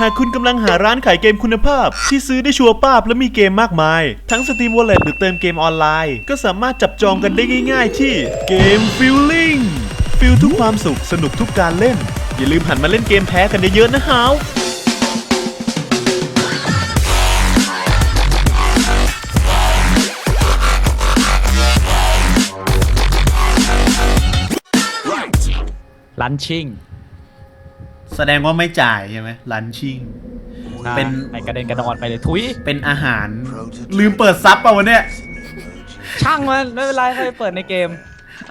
หากคุณกำลังหาร้านขายเกมคุณภาพ ที่ซื้อได้ชัวร์ป้าบและมีเกมมากมาย ทั้ง Steam Wallet หรือเติมเกมออนไลน์ ก็สามารถจับจองกันได้ง่ายๆ ที่เกม Feeling ฟิลทุกความสุขสนุกทุกการเล่น อย่าลืมหันมาเล่นเกมแพ้กันเยอะๆนะฮาวลันชิ่ง แสดงว่าไม่จ่ายใช่ไหมลันชิ่ง เป็นในกระเด็นกระดอนไปเลยทุยเป็นอาหาร ลืมเปิดซับเปล่าวะเนี่ยช่างมันไม่เป็นไรให้เปิดในเกม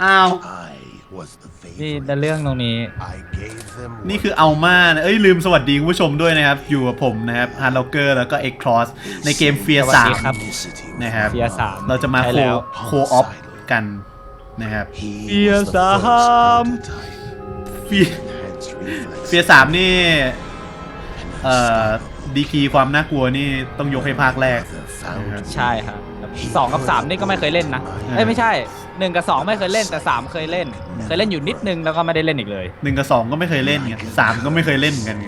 อ้าว I was the นี่ favorite. ในเรื่องตรงนี้ I gave them นี่คือเอามานะเอ้ยลืมสวัสดีคุณผู้ชมด้วยนะครับ อยู่กับผมนะครับฮาร์ล็อกเกอร์แล้วก็เอ็กครอสในเกมเฟียสวัสสาดีมครับ ethnicity. นะครับเฟียสามเราจะมาใช่โคแล้ว โคออฟกันนะครับ He Fear was the first Sam. prototype. เฟีย Enhanced reflex. เฟียสามนี่ เอ่อ ดีกรีความน่ากลัวนี่ต้องยกให้ภาคแรก The fountain. ใช่ครับสองกับสามนี่ก็ไม่เคยเล่นนะเอ้ยไม่ใช่หนึ่งกับสองไม่เคยเล่นแต่สามเคยเล่น เคยเล่นอยู่นิดนึงแล้วก็ไม่ได้เล่นอีกเลยหนึ่งกับสองก็ไม่เคยเล่นไงสามก็ไม่เคยเล่นเหมือนกันไง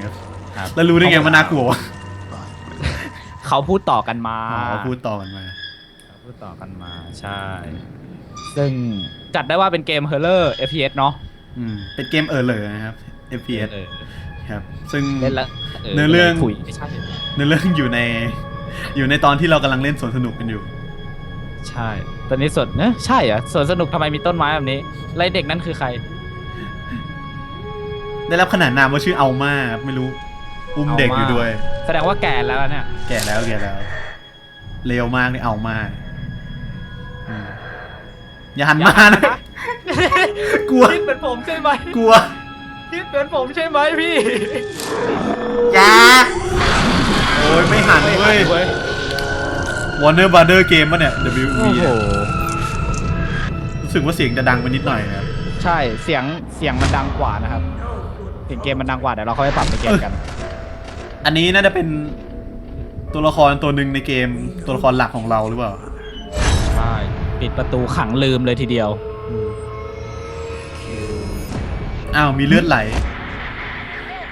ครับแล้วรู้ได้ไงว่าน่ากลัววะเขาพูดต่อกันมาอ๋อพูดต่อกันมาเขาพูดต่อกันมาใช่ ซึ่งจัดได้ว่าเป็นเกมเฮอร์เลอร์ FPS เนาะอืมเป็นเกมเออเลยนะครับ FPS เออครับ ซึ่ง เล่นแล้วเนื้อเรื่อง ถุยไม่ใช่ในเรื่องอยู่ใน อยู่ในตอนที่เรากำลังเล่นสวนสนุกกันอยู่ ใช่ ตอนนี้สวนเนอะใช่เหรอะสวนสนุกทำไมมีต้นไม้แบบนี้ไรเด็กนั่นคือใคร ได้รับขนานนามว่าชื่อเอามาครับไม่รู้ อุ้มเด็กอยู่ด้วย แสดงว่าแก่แล้วเนี่ย แก่แล้วแก่แล้วเร็วมากนี่เอามากอืมอย่าหันมานะ กลัว คิดเหมือนผมใช่ไหม กลัว คิดเหมือนผมใช่ไหมพี่อย่าโอ้ยไม่หันเว้ย Warner Brother Game ป่ะเนี่ย WB โอ้โห รู้สึกว่าเสียงจะดังไปนิดหน่อยนะครับใช่ เสียง เสียงมันดังกว่านะครับ เสียงเกมมันดังกว่า เดี๋ยวเราค่อยปรับในเกมกัน อันนี้น่าจะเป็นตัวละครตัวหนึ่งในเกมตัวละครหลักของเราหรือเปล่า ใช่ ปิดประตูขังลืมเลยทีเดียว อ้าวมีเลือดไหล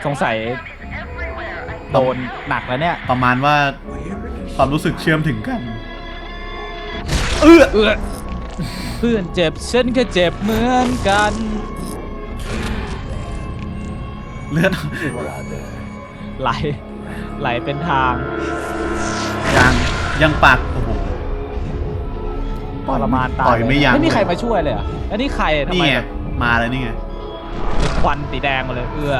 สงสัยโดนหนักแล้วเนี่ย ประมาณว่าความรู้สึกเชื่อมถึงกัน เออเอื้อเพื่อนเจ็บฉันก็เจ็บเหมือนกัน เลือดไหล ไหลเป็นทาง ยังยังปากโอ้โหทรมานตายต่อยไม่ยั้งไม่มีใครเลยมาช่วยเลยเหรอะแล้วนี่ใครทำนี่ไมไงแบบมาแล้วนี่ไงเป็น ควันสีแดงมาเลย เอื้อ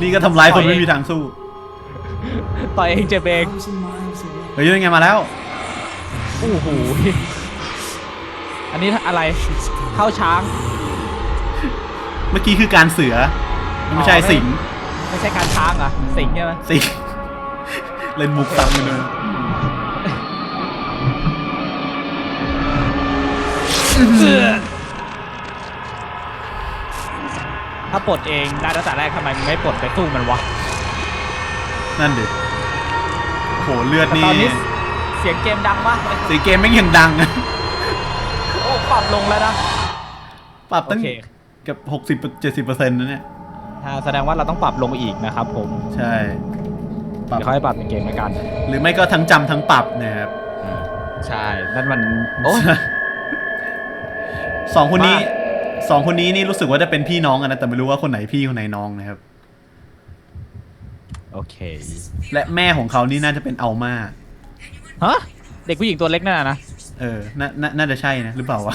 นี่ก็ทำร้ายคนไม่มีทางสู้ ต่อยเองเจ็บเอง เฮ้ยยังไงมาแล้ว โอ้โห อันนี้อะไร เข้าช้าง เมื่อกี้คือการเสือ ไม่ใช่อ๋อไม่สิง ไม่ใช่การช้างเหรอะสิงใช่ไหมสิง เล่นมุกซ้ำกันเลยเอื้อ ถ้าปลดเองได้ตั้งแต่แรกทำไมมึงไม่ปลดไปสู้มันวะนั่นดิโหเลือดแต่นี่ตอนนี้เสียงเกมดังมากเลยสีเกมไม่งยังดังอะโอ้ปรับลงแล้วนะ ปรับตั้งโอเค เกับหกสิบเจ็ดสิบเปอร์เซ็นต์นะเนี่ย อ่าแสดงว่าเราต้องปรับลงอีกนะครับผมใช่ปรับเดี๋ยวค่อยปรับในเกมแล้วกัน หรือไม่ก็ทั้งจำทั้งปรับนะครับใช่นั่นมันโอ้ย สองคนนี้ว่า สองคนนี้นี่รู้สึกว่าจะเป็นพี่น้องกันนะแต่ไม่รู้ว่าคนไหนพี่คนไหนน้องนะครับ โอเค และแม่ของเขานี่น่าจะเป็นอัลมาฮะ เด็กผู้หญิงตัวเล็กนั่นนะนะ เออน่าน่าน่าจะใช่นะหรือเปล่าวะ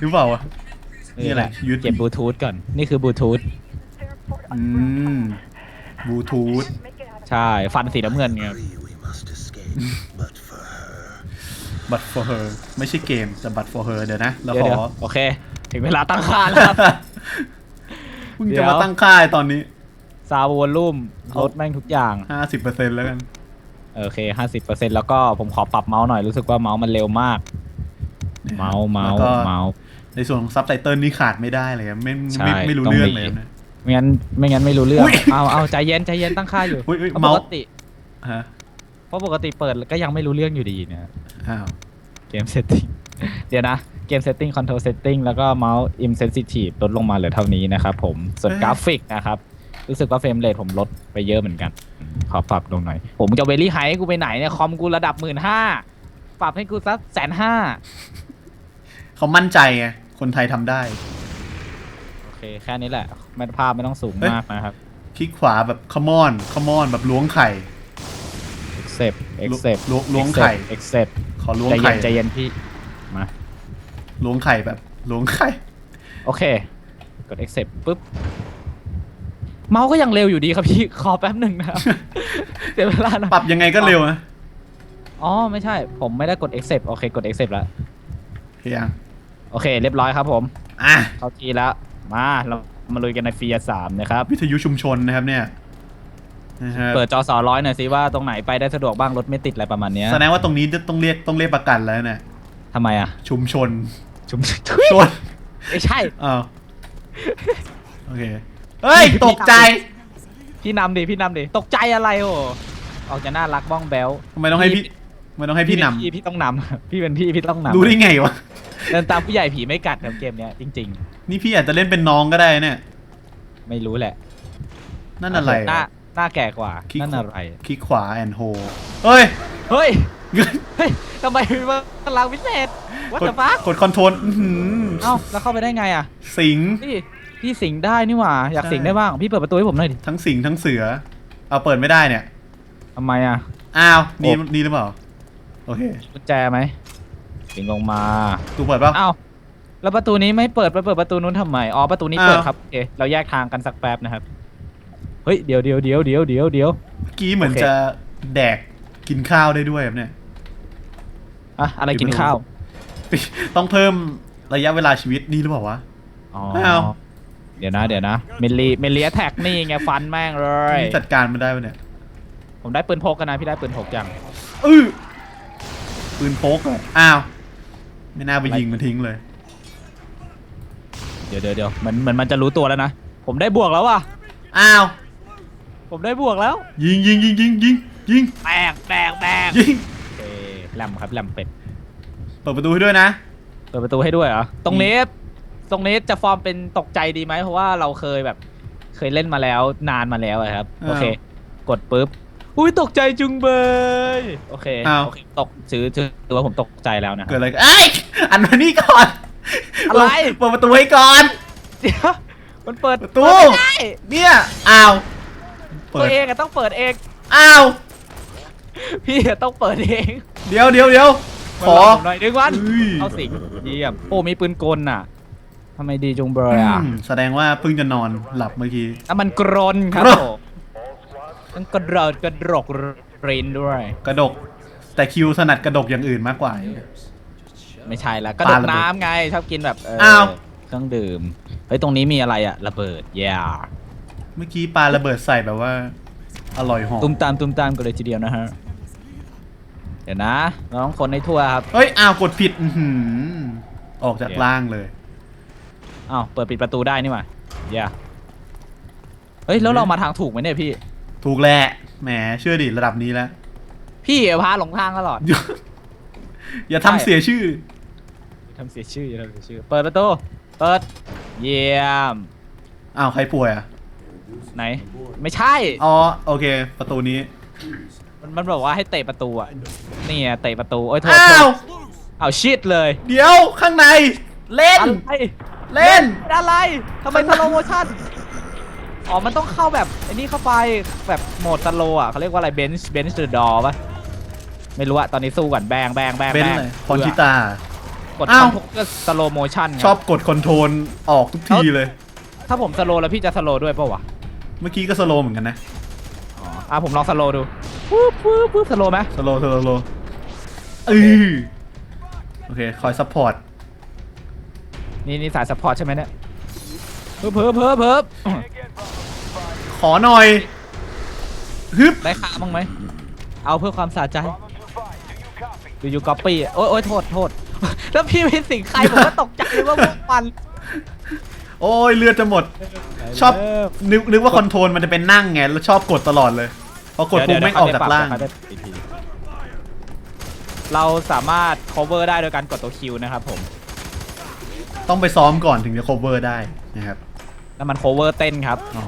หรือเปล่าวะ นี่อะไรยึด เก็บบลูทูธก่อน นี่คือบลูทูธ อืมบลูทูธ ใช่ ฟันสีน้ำเงินไง We must escape, but for her. บัต for her ไม่ใช่เกมแต่บัต for her เดี๋ยวนะเราเดี๋ยวขเดี๋ยวอโอเค ถึงเวลาตั้งค่าแล้วครับ เพิ่งเดี๋จะยว มาตั้งค่ายตอนนี้ ซาววอลลุ่มเอาลดแม่งทุกอย่างห้าสิบเปอร์เซ็นต์แล้วกันโอเค50%แล้วก็ผมขอปรับเมาส์หน่อยรู้สึกว่าเมาส์มันเร็วมาก เมาส์เมาส์แล้วก็ เมาส์ ในส่วนของซับไตเติลนี่ขาดไม่ได้เลยครับไม่ใช่ไม่ไม่รู้ต้องเรื่องมีเลยนะ ไม่งั้นไม่งั้นไม่รู้เรื่องอุ๊ยเอาเอาใจเย็นใจเย็นตั้งค่าอยู่อุ๊ยอุ๊ยเพราะเมาปส์ กติฮะเพราะปกติเปิดก็ยังไม่รู้เรื่องอยู่ดีเนี่ย อ้าวเกมเซตติ้งเดี๋ยวนะ เกมเซตติ้งคอนโทรลเซตติ้งแล้วก็เมาส์อิมเซนซิทีฟลดลงมาเหลือเท่านี้นะครับผม ส่วนกราฟิกนะครับ รู้สึกว่าเฟรมเรทผมลดไปเยอะเหมือนกันอืมขอปรับลงหน่อย ผมจะเวลี่ไฮกูไปไหนเนี่ย คอมกูระดับหมื่นห้าปรับให้กูสักแสนห้าเขามั่นใจไง คนไทยทำได้ โอเค แค่นี้แหละไม่ภาพไม่ต้องสูงเฮ้ยมากนะครับ คลิกขวาแบบขมอนขมอนแบบล้วงไข่ accept accept ล้วงล้วงไข่ accept ขอล้วงใจเย็ไข่นใจเย็นพี่ มา ล้วงไข่แบบล้วงไข่ โอเค กด accept ปุ๊บ เมาส์ก็ยังเร็วอยู่ดีครับพี่ ขอแป๊บหนึ่งนะครับเดี๋ยวเวลาหนะปรับยังไงก็เร็วนะอ๋อ ไม่ใช่ ผมไม่ได้กด accept โอเค กด accept แล้ว เฮียงโอเค เรียบร้อยครับผม อะ เข้าทีแล้ว มา เรามาลุยกันในฟียสามนะครับ วิทยุชุมชนนะครับเนี่ย นะฮะเปิดจอสอร้อยหน่อยสิว่าตรงไหนไปได้สะดวกบ้างรถไม่ติดอะไรประมาณเนี้ยแสดงว่าตรงนี้ต้องเรียกต้องเรียกประกันแล้วเนี่ยทำไมอะชุมชนชุมชนไม่ใช่อ้าวโอเคเฮ้ยตกใจพี่นำดิพี่นำดิตกใจอะไรโอ้ออกจะน่ารักบ้องแบลทำไมต้องให้พี่ทำไมต้องให้พี่นพี่พี่ต้องนำพี่เป็นพี่พี่ต้องำนำรู้ได้ไงวะเดินตามผู้ใหญ่ผีไม่กัดครับเกมเนี้ยจริงนี่พี่อาจจะเล่นเป็นน้องก็ได้เนี่ยๆไม่รู้แหละ นั่นอะไร หน้าหน้าแก่กว่าคลิกนั่นอะไร คลิกขวาแอนโฮเฮ้ย เฮ้ย เฮ้ยทำไมมีพลังพิเศษวักตดถุฟ้ากดคอนโทรลอื้อหือเอ้าแล้วเข้าไปได้ไงอะ สิง พี่พี่สิงได้นี่หว่า อยากใช่ สิงได้บ้าง พี่เปิดประตูให้ผมหน่อยดิทั้งสิงทั้งเสือ เอาเปิดไม่ได้เนี่ย ทำไมอะ อ้าวนี่โอ้ นี่หรือเปล่า โอเคกุญแจไหมสิงลงมาตูเปิดเปล่า เอ้าแล้วประตูนี้ไม่เปิดไปเปิดประตูนู้นทำไม อ๋อประตูนี้เปิดอ้าว ครับโอเคเราแยกทางกันสักแป๊บนะครับ เฮ้ยเดี๋ยวเดี๋ยวเดี๋ยวเดี๋ยวเดี๋ยวเดี๋ยว เมื่อกี้เหมือนโอเค จะแดกกินข้าวได้ด้วยครับเนี่ย อะอะไรกินข้าวต้องเพิ่มระยะเวลาชีวิตนี่หรือเปล่าวะ อ๋อไม่เอา เดี๋ยวนะเดี๋ยวนะเมลีเมลีแท็กนี่ไงฟันแม่งเลย นี่จัดการมันได้ปะเนี่ยผมได้ปืนพกกันนะพี่ได้ปืนพกยังอื้อปืนพกอะอ้าว ไม่น่าไปยิงมันทิ้งเลย เดี๋ยวเดี๋ยวเดี๋ยวเหมือนเหมือนมันจะรู้ตัวแล้วนะ ผมได้บวกแล้วว่ะอ้าว ผมได้บวกแล้ว ยิงยิงยิงยิงยิงยิงแตกแตกแตกยิงโอเคแลมครับแลมเป็ด เปิดประตูให้ด้วยนะ เปิดประตูให้ด้วยเหรอ ตรงนี้ตรงนี้จะฟอร์มเป็นตกใจดีไหมเพราะว่าเราเคยแบบ เคยเล่นมาแล้วนานมาแล้วอะครับอ้าวโอเค กดปุ๊บ อุ้ยตกใจจุงเบย โอเคอ้าว โอเคตกถือถือถือว่าผมตกใจแล้วนะคเกิรับดอะไรขึ้นเอ้ยอันมานี่ก่อนอะไร เปิดประตูให้ก่อน เดี๋ยวมันเปิดประตู เปิดไม่ได้ เนี่ย อ้าว เปิตัวดเองอะต้องเปิดเอง อ้าว พี่อะต้องเปิดเองเดี๋ยวเดี๋ยวเดี๋ยวขอมาลงผมหน่อยดึงวันอุ้ยเข้าสิงเยี่ยมโอ้มีปืนกลน่ะทำไมดีจุงเบยอะอืมแสดงว่าเพิ่งจะนอนหลับเมื่อกี้น้ำมันกรนครับกรน ผมต้องกระโดดกระดกรินด้วย กระดก แต่คิวถนัดกระดกอย่างอื่นมากกว่า ไม่ใช่ละกระดปากระเบิดน้ำไงชอบกินแบบเอออ้าว เครื่องดื่มเฮ้ยตรงนี้มีอะไรอะระเบิดแย่ เมื่อกี้ปลาระเบิดใส่แบบว่า อร่อยหอมตุ้มตามตุ้มตามกันเลยทีเดียวนะฮะ เดี๋ยวนะเราต้องคนให้ทั่วครับเฮ้ยอ้าวกดผิดอือหือออกจากเดี๋ยวล่างเลย อ้าวเปิดปิดประตูได้นี่หว่าแย่เฮ้ยแล้วเรามาทางถูกไหมเนี่ยพี่ ถูกแหละแหมเชื่อดิระดับนี้แล้ว พี่พาหลงทางตลอด อย่าทำเสียชื่อ ทำเสียชื่ออย่าทำเสียชื่อ เปิดประตู เปิด เยี่ยม อ้าวใครป่วยอะ ไหน ไม่ใช่ อ๋อโอเค ประตูนี้ มันมันบอกว่าให้เตะประตูอะนี่ไงเตะประตูโอ้ยโทษอ้าโทว ษเอาชิดเลยเดี๋ยวข้างใน เล่น อะไรเล่น อะไรทำไมสโลโมชั่นอ๋อมันต้องเข้าแบบไอ้นี่เข้าไปแบบโหมดสโลอะเขาเรียกว่าอะไรเบนช์เบนช์เดอะดอป่ะไม่รู้อะตอนนี้สู้ก่อนแบงแบงแบงเป็นแบงเลยพรชิตา กดอ้าว คอนโทรลสโลโมชั่นชอบกดคอนโทรลออกทุกทีเลย ถ้าผมสโลแล้วพี่จะสโลด้วยป่าวะ เมื่อกี้ก็สโลว์เหมือนกันนะอ๋ออะผมลองสโลดูปุ๊บปุ๊บปุ๊บสโลไหมสโลว์สโลว์สโลว์เออโอเคคอยซัพพอร์ตนี่นี่สายสปอร์ตใช่ไหมเนี่ยเพิ่มเพิ่มเพิ่มเพิ่มขอหน่อยฮึบได้ค่าบ้างไหมเอาเพื่อความสะใจดูยูก๊อปปี้โอ้ยโอ้ยโทษโทษแล้วพี่เป็นสิ่งใครผมก็ตกใจเลยว่าพวกมัน โอ้ยเลือดจะหมด ชอบนึกนึกว่าคอนโทรลมันจะเป็นนั่งไงแล้วชอบกดตลอดเลยพอกดปุ๊บไม่งออกจากล่างเดี๋ยวเดี๋ยวเดี๋ยวเดี๋ยวเราสามารถ cover ได้โดยการกดตัว Q นะครับผม ต้องไปซ้อมก่อนถึงจะ cover ได้นะครับแล้วมัน cover เต้นครับอ๋อ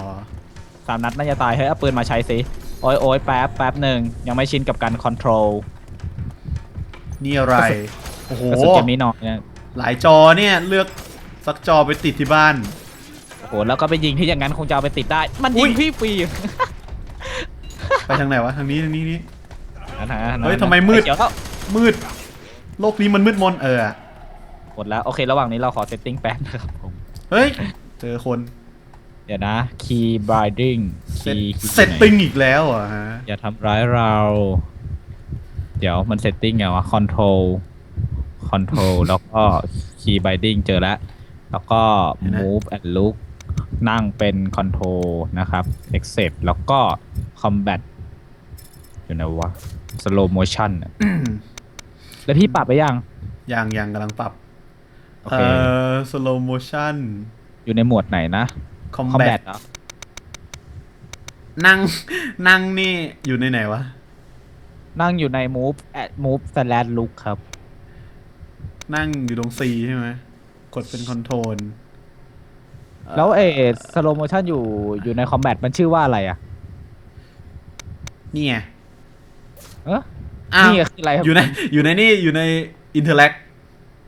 สามนัดน่าจะตายเฮ้ยเอาปืนมาใช้สิโอ้ยโอ้ยแป๊บแป๊บหนึ่งยังไม่ชินกับการคอนโทรลนี่อะไรโอ้โหกระสุนเกมนี้หน่อยเนี่ยหลายจอเนี่ยเลือก สักจอไปติดที่บ้าน โอ้โหแล้วก็ไปยิงที่อย่างนั้นคงจะเอาไปติดได้ มันยิอุ๊งยพี่ฟรีไปทางไหนวะทางนี้ทางนี้นี่ นั่นนะนั่นนะเฮ้ยทำไมมืด เดี๋ยวแล้วมืด โลกนี้มันมืดมนเออหมดแล้วโอเค ระหว่างนี้เราขอเซตติ้งแป๊บนะครับผมเฮ้ยเจอคนเดี๋ยวนะ key binding เซต key เซตติ้งอีกแล้วเหรอะฮะอย่าทำร้ายเรา เดี๋ยวมันเซตติ้งไงวะ control control แล้วก็ key binding เจอแล้ว แล้วก็ move and look นั่งเป็น control นะครับ accept แล้วก็ combat อยู่ไหนวะ slow motion อะแล้วพี่ปรับไปยัง ยังยังกำลังปรับโอเอ่เคอ slow motion อยู่ในหมวดไหนนะ combat combat เหรอนั่งนั่งนี่อยู่ในไหนวะ นั่งอยู่ใน move at move slash look ครับ นั่งอยู่ตรง C ใช่ไหม กดเป็นคอนโทรลแล้วเอ slow motion อยู่อยู่ใน combat มันชื่อว่าอะไรอะนี่ไงเอ๊ะอ้าวนี่คืออะไรครับอยู่ในอยู่ในนี่อยู่ใน interact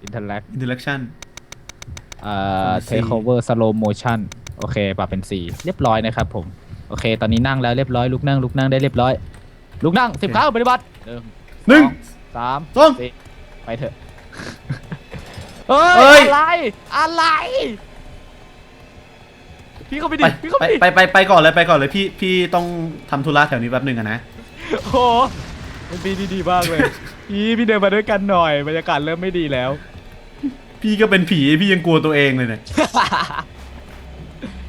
interact interaction เอ่อ C take over slow motion โอเคปรับเป็น C เรียบร้อยนะครับผม โอเค ตอนนี้นั่งแล้วเรียบร้อยลุกนั่งลุกนั่งได้เรียบร้อย ลุกนั่งสิบครั้งปฏิบัติหนึ่งหนึ่งสองสามสองสี่ไปเถอะ เฮ้เฮ้ย ย อะไร อะไร พี่เข้าไปดิ ไปพี่เข้าไปไปดิ ไปไปไปก่อนเลยไปก่อนเลยพี่พี่ต้องทำธุระแถวนี้แป๊บหนึ่งอะนะโอ้โหมันดีดีๆมากเลย พี่พี่เดินมาด้วยกันหน่อย บรรยากาศเริ่มไม่ดีแล้ว พี่ก็เป็นผีพี่ยังกลัวตัวเองเลยเนี่ย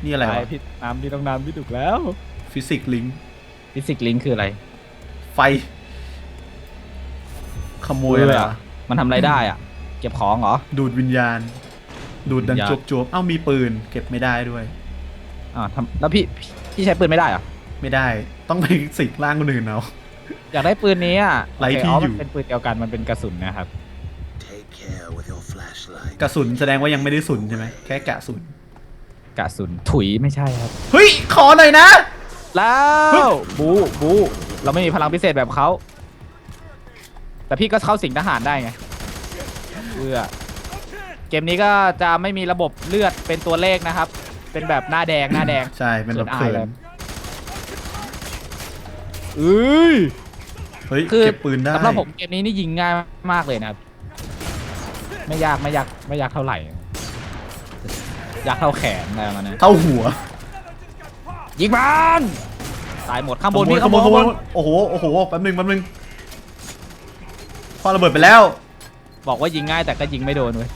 นี่อะไรไปวะพี่น้ำพี่ต้องน้ำพี่ถูกแล้ว ฟิสิกส์ลิงฟิสิกลิงคืออะไรไฟ ขโมยอะไรวะมันทำอะไรได้อะ เก็บของเหรอ ดูดวิญญาณ ดูดดังวิญญาณ จวบจวบๆเอ้ามีปืน เก็บไม่ได้ด้วย อ่าทำแล้วพี่พี่พี่ใช้ปืนไม่ได้เหรอ ไม่ได้ต้องไปสิกล่างคนอื่นเอา อยากได้ปืนนี้อะไร้โเคที่อ๋ออยู่ มันเป็นปืนเดียวกันมันเป็นกระสุนนะครับ Take care with your flashlight. กระสุนแสดงว่ายังไม่ได้สุนใช่ไหมแค่กะสุน กระสุนถุยไม่ใช่ครับ เฮ้ย ขอหน่อยนะ แล้วบูบูเราไม่มีพลังพิเศษแบบเขาแต่พี่ก็เข้าสิงทหารได้ไง เพื่อเกมนี้ก็จะไม่มีระบบเลือดเป็นตัวเลขนะครับ เป็นแบบหน้าแดงหน้าแดงใช่เป็นแบบเขิเขินอายเลยนเอ้ยเฮ้ยคือเก็บปืนได้สำหรับผมเกมนี้นี่ยิงง่ายมากเลยนะครับไม่ยากไม่ยากไม่ยากเท่าไหร่ ยากเท่าแขนอะไรประมาณนั้นเท่าหัว ยิงมันตายหมดข้างบนขโมพี่ยขข้างโมบยนขข้างโมบยนโอ้โหโอ้โหแป๊บหนึงแป๊บหนึงคว้าระเบิดไปแล้ว บอกว่ายิงง่ายแต่ก็ยิงไม่โดนเว้ย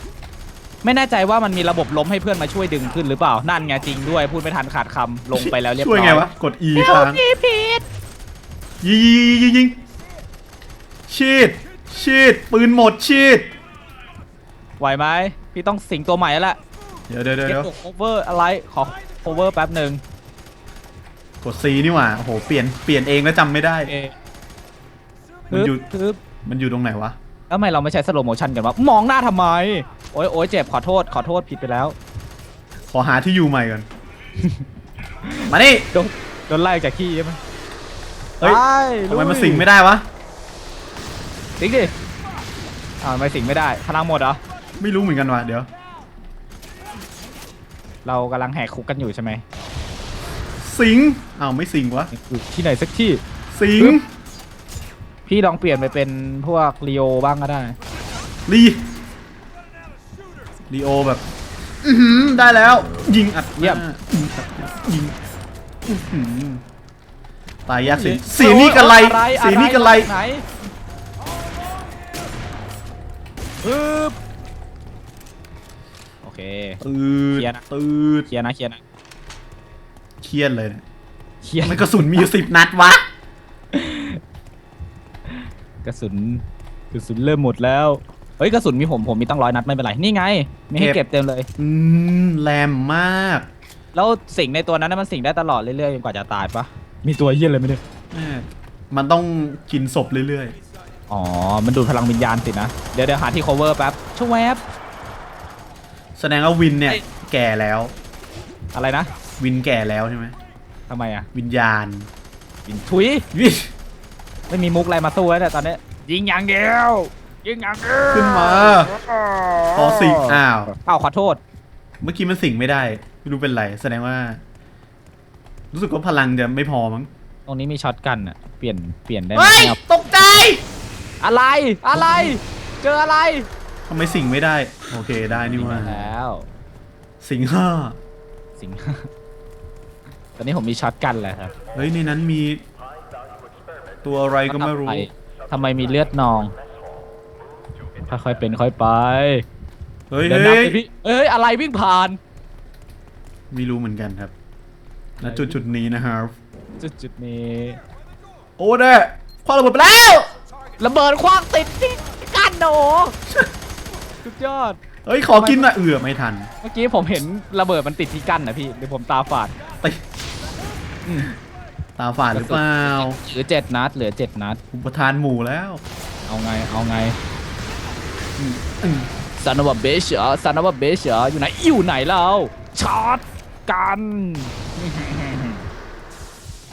ไม่แน่ใจว่ามันมีระบบล้มให้เพื่อนมาช่วยดึงขึ้นหรือเปล่านั่นไงจริงด้วยพูดไม่ทันขาดคำลงไปแล้วเรียบร้ช่อยวยไงวะ กด E พี่ค้างพี่ผิดยิงยิงยิงยิงชีดชีดปืนหมดชีดไหวไหมพี่ต้องสิงตัวใหม่แล้วแหละเดี๋ยวเดี๋ยวเดี๋ยวเก็บเดี๋ยวตัว cover อะไรขอ cover แป๊บหนึ่งกด C นี่หว่าโอ้โหเปลี่ยนเปลี่ยนเองแล้วจำไม่ได้ เอมันอยู่ทึบมันอยู่ตรงไหนวะ แล้วทำไมเราไม่ใช้ slow motion กันวะมองหน้าทำไม โอ๊ยโอ๊ยเจ็บขอโทษขอโทษผิดไปแล้วขอหาที่อยู่ใหม่ก่อน มานี่โดนโดนไล่จากขี้ใช่ไหมเฮ้ยไปทำไมมันลุยสิงไม่ได้วะ สิงดิอ้าวทำไมสิงไม่ได้พลังหมดเหรอไม่รู้เหมือนกันว่ะเดี๋ยว เรากำลังแหกคุกกันอยู่ใช่ไหมสิงอ้าวไม่สิงวะอยู่ที่ไหนสักที่สิงปึ๊บ พี่ลองเปลี่ยนไปเป็นพวกลีโอบ้างก็ได้ ลีลีโอแบบ อือหือได้แล้ว ยิงอัดหน้าเยี่ยมยิงอัดหน้ายิงอื้อหือตายยากสิเสียนี่กันไรอะเสียนี่กันไรไหนปึ๊บโอเค ตืดเคลียร์นะ ตืดเคลียร์นะเคลียร์นะเครียดเลยเนี่ยเคลียร์ มันกระสุนมีอยู่สิบนัดวะ กระสุนกระสุนเริ่มหมดแล้วเฮ้ยกระสุนมีผมผมมีตั้งร้อยนัดไม่เป็นไรนี่ไงมีให้เก็เก็บบเต็มเลย อืมแรมมาก แล้วสิ่งในตัวนั้นนะมันสิ่งได้ตลอดเรื่อยๆจนกว่าจะตายปะมีตัวเยี่ยอะไรไหมเนี่ยแม่มันต้องกินศพเรื่อยอ๋อ มันดูดพลังวิญญาณสินะ เดี๋ยวเดี๋ยวหาที่ cover แป๊บช่วยแวบๆแสดงว่าวินเนี่ยเอ้ยแก่แล้ว อะไรนะ วินแก่แล้วใช่ไหมทำไมอะ วิญญาณกินทุยวิ ไม่มีมุกอะไรมาสู้แล้วแต่ตอนนี้ ยิงอย่างเดียวยิงอย่างเดียวขึ้นมา ขอสิงอ้าวอ้าวขอโทษ เมื่อกี้มันสิงไม่ได้ ไม่รู้เป็นไร แสดงว่า รู้สึกว่าพลังจะไม่พอมั้ง ตรงนี้มีช็อตกันอะ เปลี่ยน เปลี่ยนได้ไหมเฮ้ย ครับตกใจ อะไร อะไร เจออะไรทำไมสิงไม่ได้ โอเคได้นี่ว่า แล้ว สิงห้า สิง ตอนนี้ผมมีช็อตกันแล้วครับ เฮ้ยในนั้นมี ตัวอะไรก็ไม่รู้ทำทำไมมีเลือดนอง ค่อยๆเป็นค่อยไปเฮ้ยเดินเฮ้นำยไปพี่เอ้ยอะไรวิ่งผ่านไม่รู้เหมือนกันครับณจุดจุดๆนี้นะครับจุดจุดๆนี้โอ้เด้คว้าระเบิดไปแล้วระเบิดคว้างติดที่กันโหนสุดยอด เฮ้ยขอกินหน่ะเอือไม่ทัน เมื่อกี้ผมเห็นระเบิดมันติดที่กั้นนะพี่หรือผมตาฝาดไป ตาฝาดหรือเปล่าเหลือเจ็ดนัด เหลือเจ็ดนัด อุปทานหมู่แล้ว เอาไง เอาไงอืมซันอวเบชเหรอซันอวเบชเหรออยู่ไหน อยู่ไหนเราช็อตกัน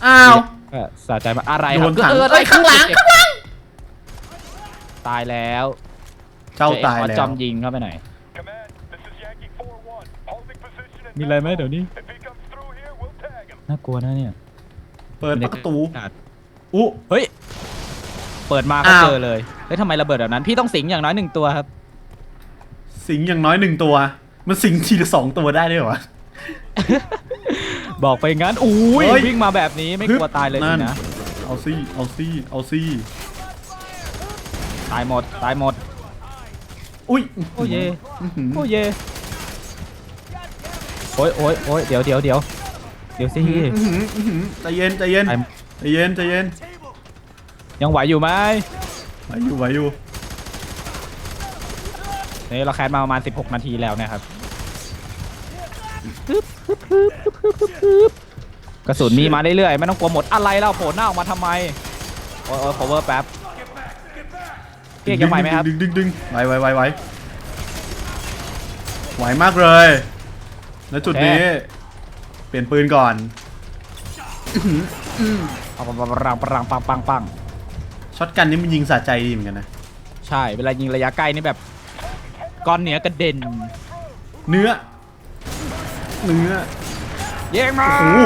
อ้าวเออสะใจมากอะไรครับโดนถังเออเอ้ยข้างหลังข้างหลัง ตายแล้ว เจ้าตายเจ๊แล้จอวมยิงเข้าไปหน่อย Command, this is Yankee 4-1. Holding position at มีอะไรไหมเดี๋ยวนี้ If he comes through here, we'll tag him. น่ากลัวนะเนี่ย เปิดประตูอู้เฮ้ย เปิดมาก็อ้าวเจอเลย เฮ้ยทำไมระเบิดแบบนั้น พี่ต้องสิงอย่างน้อยหนึ่งตัวครับ สิงอย่างน้อยหนึ่งตัว มันสิงทีละสองตัวได้ด้วยเหรอวะบอกไปงั้น อุ้ยเฮ้ย วิ่งมาแบบนี้ไม่กลัวตายเลยสินั่นนะ เอาซี่เอาซี่เอาซี่ตายหมด ตายหมด อุ้ยโอ้เย อื้อหือโอ้เย โอ้ยโอ้ยโอ้ยเดี๋ยวเดี๋ยวเดี๋ยว เดี๋ยวสิอื้อหืออื้อหือใจเย็นใจเย็นตายใจเย็นใจเย็นยังไหวอยู่ไหมไหวอยู่ไหวอยู่นี่เราแคสมาประมาณ 16 นาทีแล้วนะครับกระสุนมีมาเรื่อยๆไม่ต้องกลัวหมดอะไรเราโผล่หน้าออกมาทำไมโอ้ยโอ้ย cover แป๊บพี่เอกยังไหวไหมครับ ดึงดึงดึงไหวไหวไหวไหวไหวมากเลยณจุดนี้เเปลี่ยนปืนก่อนปังปังปังปังปังปังปังช็อตกันนี่มันยิงสะใจดีเหมือนกันนะ ใช่ เวลายิงระยะใกล้นี่แบบ ก้อนเนื้อกระเด็น เนื้อ เนื้อเย้งมาโอ้โห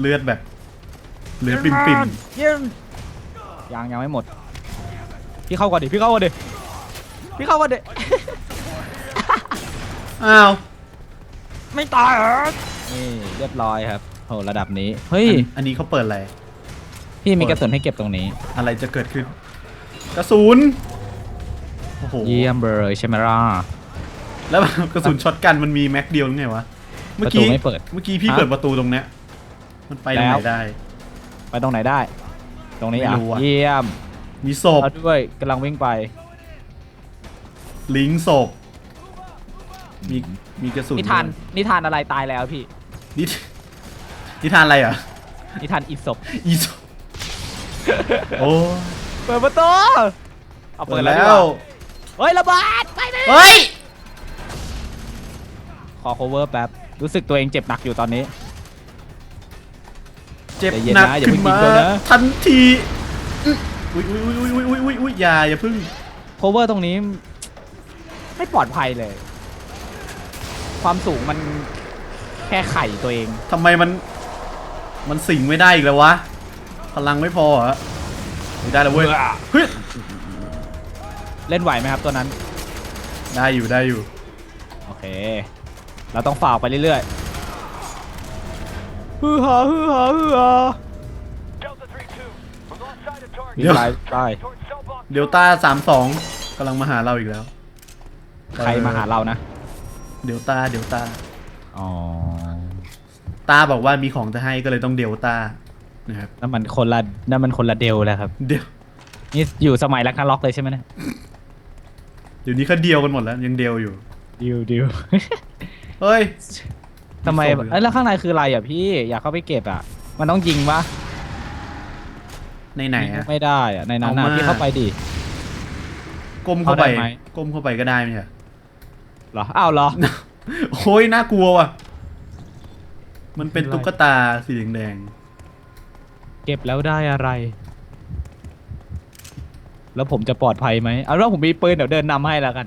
เลือดแบบ เลือดปิ่มปิ่มยิงยังยังไม่หมด พี่เข้าก่อนดิ พี่เข้าก่อนดิ พี่เข้าก่อนดิ อ้าว ไม่ตายเหรอ นี่เรียบร้อยครับโหระดับนี้ เฮ้ยอันอันนี้เขาเปิดอะไร พี่มีกระสุนให้เก็บตรงนี้ อะไรจะเกิดขึ้น กระสุน โอ้โห เยี่ยมเลยใช่ไหมล่ะ แล้วกระสุนช็อตกันมันมีแม็กเดียวหรือไงวะ เมื่อกี้ประตูไม่เปิดเมื่อกี้พี่ฮะ เปิดประตูตรงเนี้ยมันไปทางไหแล้นวได้ ไปตรงไหนได้ ตรงนี้อะ ไม่รู้อะ เยี่ยมมีศพ เอาด้วยกำลังวิ่งไป ลิงก์ศพ มีมีกระสุนนิทานนิทานอะไรตายแล้วพี่ นิทนิทานอะไรอะนิทานอีศพอีศพโอ้เปิดประตูเอาเปิเปิดดแล้วแล้ดีกว่าวเฮ้ยระเบิดไปเลยเฮ้ย ขอ cover แป๊บรู้สึกตัวเองเจ็บหนักอยู่ตอนนี้ เจ็บใจเย็นหนักนะอย่าขึ้นเพิ่งมายิงตัวนะ ทันทีอื้ออุ้ยอุ้ยอุ้ยอุ้ยอุ้ยอุ้ยอุ้ยอย่าอย่าพึ่ง cover ตรงนี้ ไม่ปลอดภัยเลย ความสูงมัน แค่ไข่ตัวเอง ทำไมมัน มันสิงไม่ได้อีกแล้ววะ พลังไม่พอเหรอไม่ได้แล้วเว้ยเฮ้ยเล่นไหวไหมครับตัวนั้น ได้อยู่ได้อยู่ โอเค เราต้องฝ่าไปเรื่อยๆฮือฮาฮือฮาฮือฮา Delta 3-2. We're alongside a target. วิ่งไปไป Towards cell block เดลต้าสามสองกำลังมาหาเราอีกแล้ว ใครมาหาเรานะ เดลต้าเดลต้า อ๋อตาบอกว่ามีของจะให้ก็เลยต้องเดลต้านะครับนั่นมันคนละนั่นมันคนละเดลแล้วครับ เดี๋ยวนี่อยู่สมัยแรกนาล็อกเลยใช่ไหมเนี่ยเดี๋ยวนี้เขาเดียวกันหมดแล้วยังเดียวอยู่ ดิวดิว เฮ้ย ทำไมศพอีกเอ้ยแล้วข้างในคืออะไรอะพี่อยากเข้าไปเก็บอะ มันต้องยิงปะในไหนยิงอะไม่ได้อะในนั้นอะเอามา พี่เข้าไปดิ ก้มเข้าไปเอาได้ไหม ก้มเข้าไปก็ได้ไหมใช่เหรออ้าวเหรอ โอ้ยน่ากลัวว่ะ มันเป็นตุ๊กตาสีแดงเก็บแล้วได้อะไร แล้วผมจะปลอดภัยไหมเอาว่าผมมีปืนเดี๋ยวเดินนำให้แล้วกัน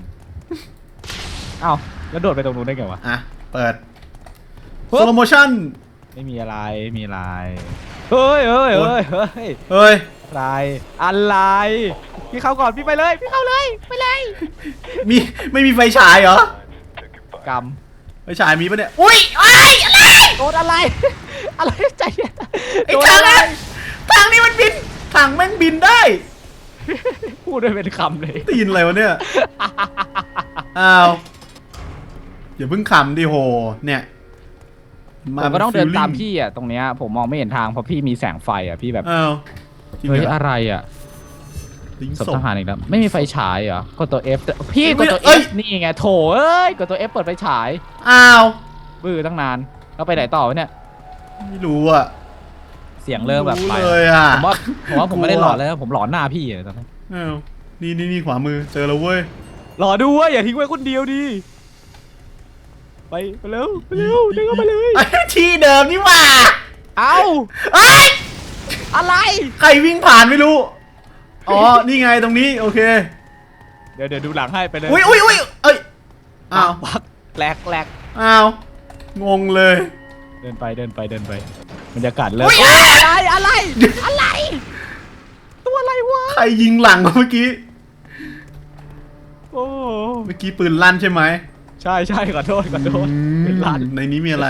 เอ้าแล้วโดดไปตรงนู้นได้ไงวะ ๆอะ เปิดปึ๊สบโลโมชั่น ไม่มีอะไรไม่มีอะไร เฮ้ยเฮ้ยเฮ้ยเฮ้ยเฮ้ย อะไร อะไร พี่เข้าก่อนพี่ไปเลย พี่เข้าเลย ไปเลย มี ไม่มีไฟฉายเหรอ กรรมไฟฉายมีปะเนี่ย อุ้ยไอ้ยอะไรโดนอะไร อะไรใจเย็นไอ้โดนทางอะไรนั้นทางนี้มันบินทางแม่งบินได้ พูดด้วยเป็นคำเลยได้ยินอะไรวะเนี่ย อ้าวอย่าเพิ่งขำดิโห เนี่ยผมก็ต้องเดินตามฟีลลิ่พี่อะตรงเนี้ยผมมองไม่เห็นทางเพราะพี่มีแสงไฟอะพี่แบบอ้าวจริงเฮ้ยเหรออะไรอะ ลิงศพศพทหารอีกแล้วไม่มีไฟฉายเหรอกดตัว F พี่กดตัว เอ้ย F นี่ไงโถเอ้ยกดตัว F เปิดไฟฉายอ้าว บื้อตั้งนานแล้วไปไหนต่อวะเนี่ยไม่รู้อะเสียงเริ่มแบบไปรู้เลยอะผมว่าผมว่าผมไม่ได้กลัวหลอนแล้วผมหลอนหน้าพี่อะตอนนี้อ้าวนี่นี่นี่ขวามือเจอแล้วเว้ยหลอนด้วยอย่าทิ้งไว้คนเดียวดิไปไปเร็วไปเร็วเดินเข้าไปเลยไอ้ที่เดิมนี่หว่าเอ้าเอ้ยอะไร ใครวิ่งผ่านไม่รู้ อ๋อ นี่ไงตรงนี้โอเค เดี๋ยวเดี๋ยวดูหลังให้ไปเลยอุ้ยอุ้ยอุ้ยเอ้ย อ้าวปักแหลกแหลกอ้าว งงเลย เดินไปเดินไปเดินไปบรรยากาศเริ่มอุ๊ยโอ๊ยอะไรอะไรอะไร ตัวอะไรวะ ใครยิงหลังเมื่อกี้ โอ้ เมื่อกี้ปืนลั่นใช่ไหม ใช่ใช่ขอโทษขอโทษอืมเป็นลั่น ในนี้มีอะไร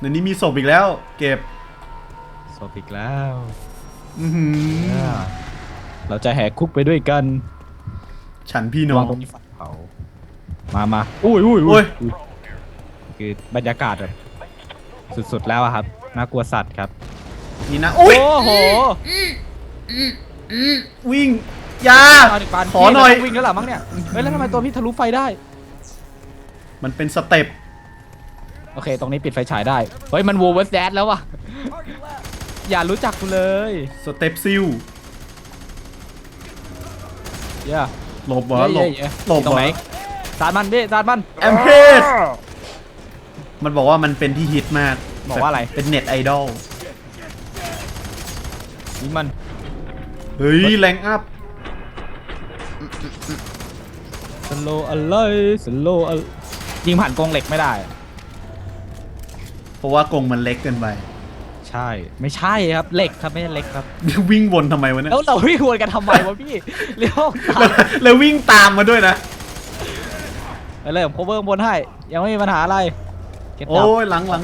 ในนี้มีศพอีกแล้ว เก็บ ศพอีกแล้ว อือหือ เราจะแหกคุกไปด้วยกันฉันพี่น้ระอวังงตรงนี้ไฟเผามามาอุ้ยอุ้ยโอ้ยคือบรรยากาศแบบสุดๆแล้วอะครับน่ากลัวสัตว์ครับนี่นะอุ้ยโอ้โหวิ่งอยาปานขอหน่อย พี่เราต้งวิ่งแล้วเหรอมั้งเนี่ยเฮ้ยแล้วทำไมตัวพี่ทะลุไฟได้ มันเป็นสเต็ปโอเค ตรงนี้ปิดไฟฉายได้ เฮ้ย มันวูเวสแดดแล้วว่ะ อย่ารู้จักกูเลย สเต็ปซิล เย่าหลบเหรอหลบเย่หลบตรงไหนเหรอสาดมันดิสาดมัน แอมเพสมันบอกว่ามันเป็นที่ฮิตมากบอกว่าอะไร เป็นเน็ตไอดอลยิงมัน เฮ้ยแรงอัพ สโลอะไรสโลอะไรยิงผ่านกรงเหล็กไม่ได้ เพราะว่ากรงมันเล็กเกินไปใช่ ไม่ใช่ครับ เหล็กครับไม่ใช่เหล็กครับ วิ่งวนทำไมวะเนี่ยแล้วเราวิ่งวนกันทำไมวะพี่เลี้ยวตามแล้วแล้ววิ่งตามมาด้วยนะ ไปเลยผม cover ข้างบนให้ ยังไม่มีปัญหาอะไรเก็ตโอ้ดับยหลังหลัง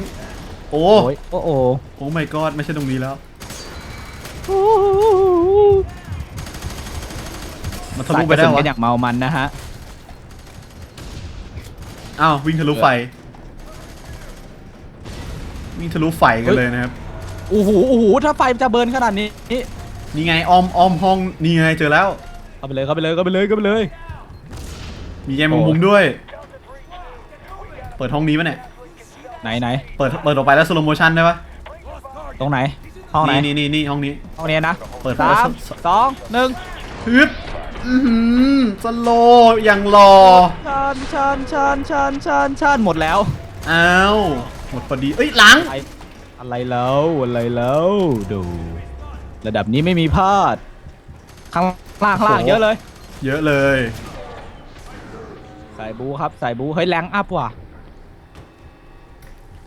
โอ้โอ้ยโอ้โหโอ้ my god ไม่ใช่ตรงนี้แล้ว มันทะลุไปได้สาดกระสุนวะกันอย่างเมามันนะฮะ อ้าววิ่งทะลุไฟ วิ่งทะลุไฟกันเลยนะครับ โอ้โหโอ้โหถ้าไฟมันจะเบิร์นขนาดนี้ นี่ไงออมออมห้องนี่ไงเจอแล้ว เข้าไปเลยเข้าไปเลยเข้าไปเลยเข้าไปเลย มีแยมมุมด้วย เปิดห้องนี้ปะเนี่ย ไหนไหนเปิดเปิดออกไปแล้วสโลโมชั่นได้ปะตรงไหน ห้องไหนนี่นี่นี่ห้องนี้ ห้องนี้นะเปิดสามสสองหนึ่งฮึบอือหือสโลอย่างรอชันชันชันชันชันชันหมดแล้ว อ้าว หมดพอดี เอ้ยหลัง อะไรอะไรแล้วอะไรแล้วดู ระดับนี้ไม่มีพลาด ข้างล่างข้างล่างโอ้โหเยอะเลยเยอะเลยใส่บูครับใส่บูเฮ้ยแรงอัพว่ะ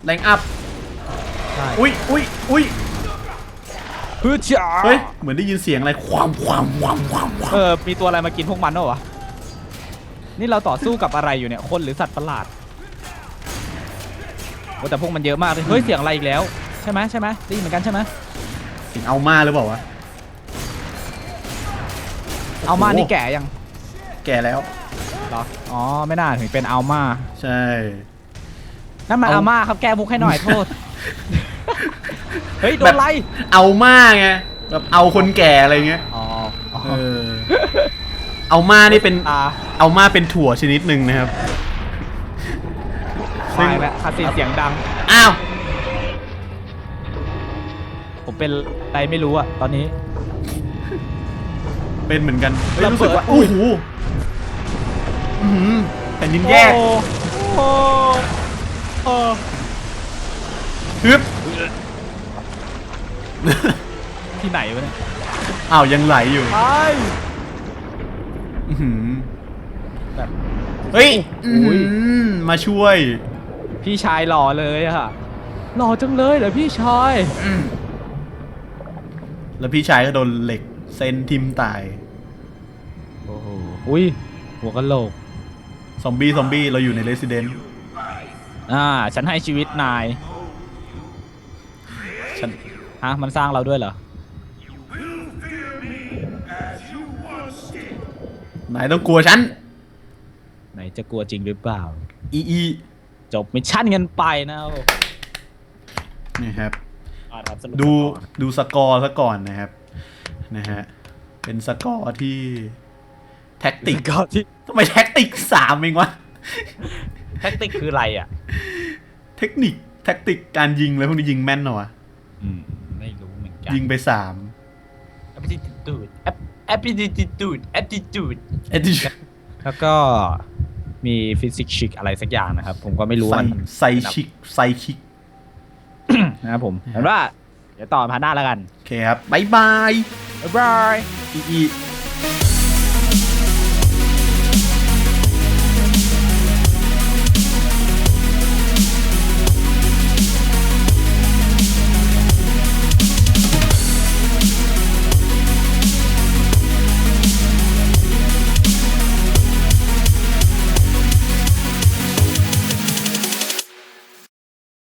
แรงอัพ ใช่อุ้ยอุ้ยอุ้ยคือจ้าเฮ้ย เหมือนได้ยินเสียงอะไร ความความความความความเออมีตัวอะไรมากินพวกมันเหรอวะนี่เราต่อสู้กับอะไรอยู่เนี่ยคนหรือสัตว์ประหลาดโอ้แต่พวกมันเยอะมากเลยเฮ้ยเสียงอะไรอีกแล้ว ใช่ไหมใช่ไหมได้ยินเหมือนกันใช่ไหมเสียงเอามาหรือเปล่าวะเอามานี่แก่ยังแก่แล้ว เหรออ๋อไม่น่าถึงเป็นเอามาใช่ นั่นมันเอา เอามาครับแก้มุกให้หน่อยโทษ เฮ้ยโดแบนบไล่เอามาไงแบบเอาคนแก่อะไรเงี้ยอ๋ออ๋อเออเอามานี่เป็นตาเอามาเป็นถั่วชนิดหนึ่งนะครับ ซึ่ง ไม่แล้วคาสิเสียงดัง อ้าวผม เป็นอะไรไม่รู้อะตอนนี้ เป็นเหมือนกันเฮ้ยระเบิด รู้สึกว่าอุ้โอ้ยโหอื้อหือแผ่นดินแยกโอ้โหโอ้ฮึบที่ไหนวะเนี่ยอ้าวยังไหลอยู่ไปอื้อหือแบบ เฮ้ยอุ้ยอื้อหือมาช่วยพี่ชายหล่อเลยอะหล่อจังเลยเหรอพี่ชาย แล้วพี่ชายก็โดนเหล็กเส้นทิมตาย โอ้โห อุ้ย หัวกะโหลก ซอมบี้ซอมบี้เราอยู่ในเรสซิเดนต์อ่า ฉันให้ชีวิตนาย ฉัน ฮะ มันสร้างเราด้วยเหรอ นายต้องกลัวฉัน ไหนจะกลัวจริงหรือเปล่า อีอีจบมิชชั่นกันไปนะนี่ครับ อ่าครับสรุปดูก่อนดูสกอร์ซะก่อนนะครับนะฮะเป็นสกอร์ที่แท็กติกก็ที่ทำไมแท็กติกสามเองวะแท็กติกคืออะไรอะ เทคนิคแท็กติกการยิงแล้วพวกนี้ยิงแม่นเหรอวะอืม ไม่รู้เหมือนกันยิงไปสาม aptitude aptitude aptitude เอ็ดดิชแล้วก็มีฟิสิกส์ชิกอะไรสักอย่างนะครับ ผมก็ไม่รู้ไซว่ามันไซชิกไซคิก นะครับผมเห็นว่า เดี๋ยวต่อพาร์ทหน้าแล้วกัน โอเคครับบายบาย บ๊ายบายอีอี